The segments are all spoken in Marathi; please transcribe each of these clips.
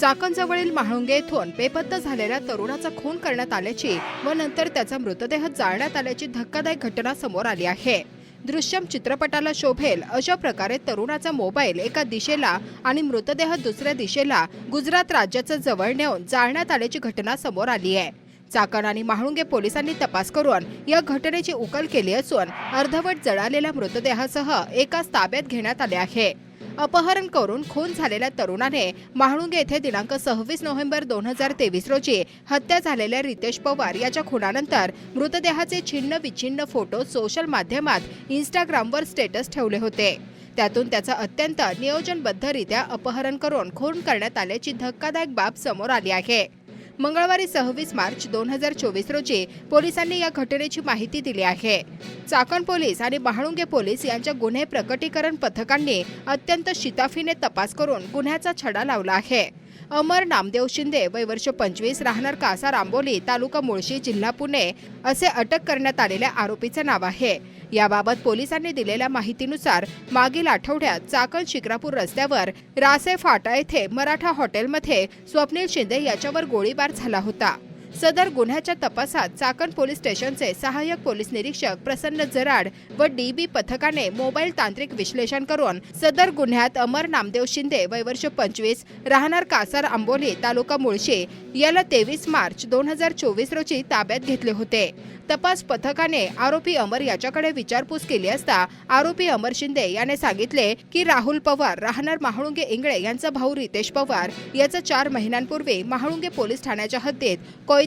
चाकणजवळील म्हाळुंगे येथून बेपत्ता झालेल्या तरुणाचा खून करण्यात आल्याची व नंतर त्याचा मृतदेह जाळण्यात आल्याची धक्कादायक घटना समोर आली आहे. दृश्यम चित्रपटाला शोभेल अशा प्रकारे तरुणाचा मोबाईल एका दिशेला आणि मृतदेह दुसऱ्या दिशेला गुजरात राज्याच्या जवळ नेऊन जाळण्यात आल्याची घटना समोर आली आहे. चाकण आणि म्हाळुंगे पोलिसांनी तपास करून या घटनेची उकल केली असून अर्धवट जळालेल्या मृतदेहासह एकाच ताब्यात घेण्यात आले आहे. अपहरण करून खून झालेल्या तरुणाने महाळुंगे येथे दिनांक सव्वीस नोव्हेंबर दोन हजार तेवीस रोजी हत्या झालेल्या रितेश पवार याच्या खुनानंतर मृतदेहाचे छिन्न विछिन्न फोटो सोशल माध्यमात इंस्टाग्रामवर स्टेटस ठेवले होते. त्यातून त्याचं अत्यंत नियोजनबद्धरित्या अपहरण करून खून करण्यात आल्याची धक्कादायक बाब समोर आली आहे. मंगळवारी सव्वीस मार्च दोन हजार चोवीस रोजी पोलिसांनी या घटनेची माहिती दिली आहे. चाकण पोलीस आणि महाळुंगे पोलीस यांच्या गुन्हे प्रकटीकरण पथकांनी अत्यंत शिताफीने तपास करून गुन्ह्याचा छडा लावला आहे. अमर नामदेव शिंदे वय वर्ष पंचवीस राहणार कासा रांबोली तालुका मुळशी जिल्हा पुणे असे अटक करण्यात आलेल्या आरोपीचे नाव आहे. याबाबत पोलिसांनी दिलेल्या माहितीनुसार मागील आठवड्यात चाकण शिक्रापूर रस्त्यावर रासे फाटा येथे मराठा हॉटेलमध्ये स्वप्नील शिंदे याच्यावर गोळीबार झाला होता. सदर गुन्ह्याच्या तपासात चाकण पोलीस स्टेशनचे सहाय्यक पोलीस निरीक्षक प्रसन्न जराड व डीबी पथकाने मोबाईल तांत्रिक विश्लेषण करून सदर गुन्ह्यात अमर नामदेव शिंदे वयवर्ष पंचवीस राहणार कासार आंबोली तालुका मुळशी याला तेवीस मार्च दोन हजार चोवीस रोजी ताब्यात घेतले होते. तपास पथकाने आरोपी अमर याच्याकडे विचारपूस केली असता आरोपी अमर शिंदे याने सांगितले की राहुल पवार राहणार महाळुंगे इंगळे यांचा भाऊ रितेश पवार याचा चार महिन्यांपूर्वी महाळुंगे पोलीस ठाण्याच्या हद्दीत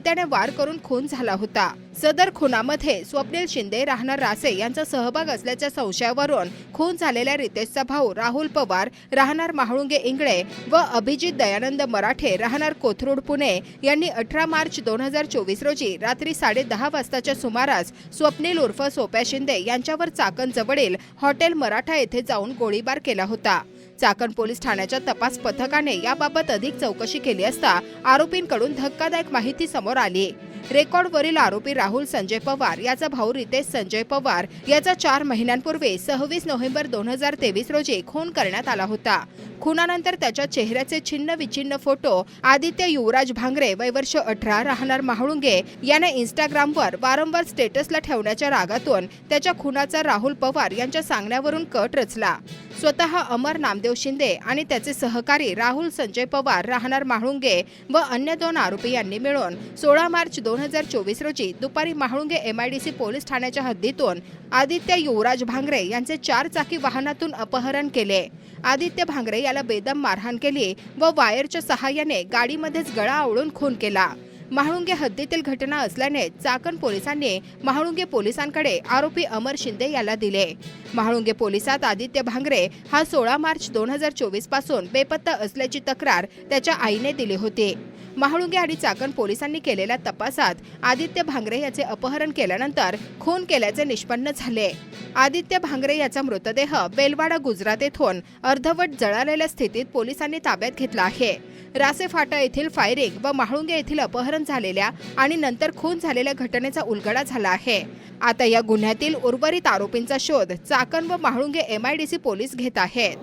कोयत्याने वार करून खून झाला होता. सदर खुनामध्ये स्वप्नील शिंदे राहणार रासे यांचा सहभाग असल्याच्या संशयावरून खून झालेल्या रितेशचा भाऊ राहुल पवार राहणार महाळुंगे इंगळे व अभिजित दयानंद मराठे राहणार कोथरूड पुणे यांनी अठरा मार्च दोन हजार चोवीस रोजी रात्री साडे दहा वाजताच्या सुमारास स्वप्नील उर्फ सोप्या शिंदे यांच्यावर चाकण जवळील हॉटेल मराठा येथे जाऊन गोळीबार केला होता. चाकण पोलीस ठाण्याच्या तपास पथकाने याबाबत अधिक चौकशी केली असता आरोपींकडून धक्कादायक माहिती समोर आली. रेकॉर्डवरील आरोपी राहुल संजय पवार याचा भाऊ रितेश संजय पवार याचा चार महिन्यांपूर्वी सव्वीस नोव्हेंबर दोन हजार तेवीस रोजी खून करण्यात आला होता. खुनानंतर त्याच्या चेहऱ्याचे छिन्न विछिन्न फोटो आदित्य युवराज भांगरे वय वर्ष अठरा राहणार महाळुंगे याने इंस्टाग्रामवर वारंवार स्टेटसला ठेवण्याच्या रागातून त्याच्या खुनाचा राहुल पवार यांच्या सांगण्यावरून कट रचला. स्वतः अमर नामदेव शिंदे आणि त्याचे सहकारी राहुल संजय पवार राहणार म्हाळुंगे व अन्य दोन आरोपी यांनी मिळून सोळा मार्च दोन हजार चोवीस रोजी दुपारी म्हाळुंगे एमआयडीसी पोलीस ठाण्याच्या हद्दीतून आदित्य युवराज भांगरे यांचे चार चाकी वाहनातून अपहरण केले. आदित्य भांगरे याला बेदम मारहाण केली व वायरच्या सहाय्याने गाडीमध्येच गळा आवळून खून केला. महाळुंगे हद्दीतील घटना असल्याने चाकण पोलिसांनी महाळुंगे पोलिसांकडे आरोपी अमर शिंदे याला दिले. महाळुंगे पोलिसात आदित्य भांगरे हा सोळा मार्च दोन हजार चोवीसपासून बेपत्ता असल्याची तक्रार त्याच्या आईने दिली होती. महाळुंगे आणि चाकण पोलिसांनी केलेल्या तपासात आदित्य भांगरे याचे अपहरण केल्यानंतर खून केल्याचे निष्पन्न झाले. आदित्य भांगरे याचा मृतदेह बेलवाडा गुजरात येथून अर्धवट जळालेल्या स्थितीत पोलिसांनी ताब्यात घेतला आहे. रासे फाटा येथील फायरिंग व महाळुंगे येथील अपहरण झालेल्या आणि नंतर खून झालेल्या घटनेचा उलगडा झाला आहे. आता या गुन्ह्यातील उर्वरित आरोपींचा शोध चाकण व महाळुंगे एमआयडीसी पोलीस घेत आहेत.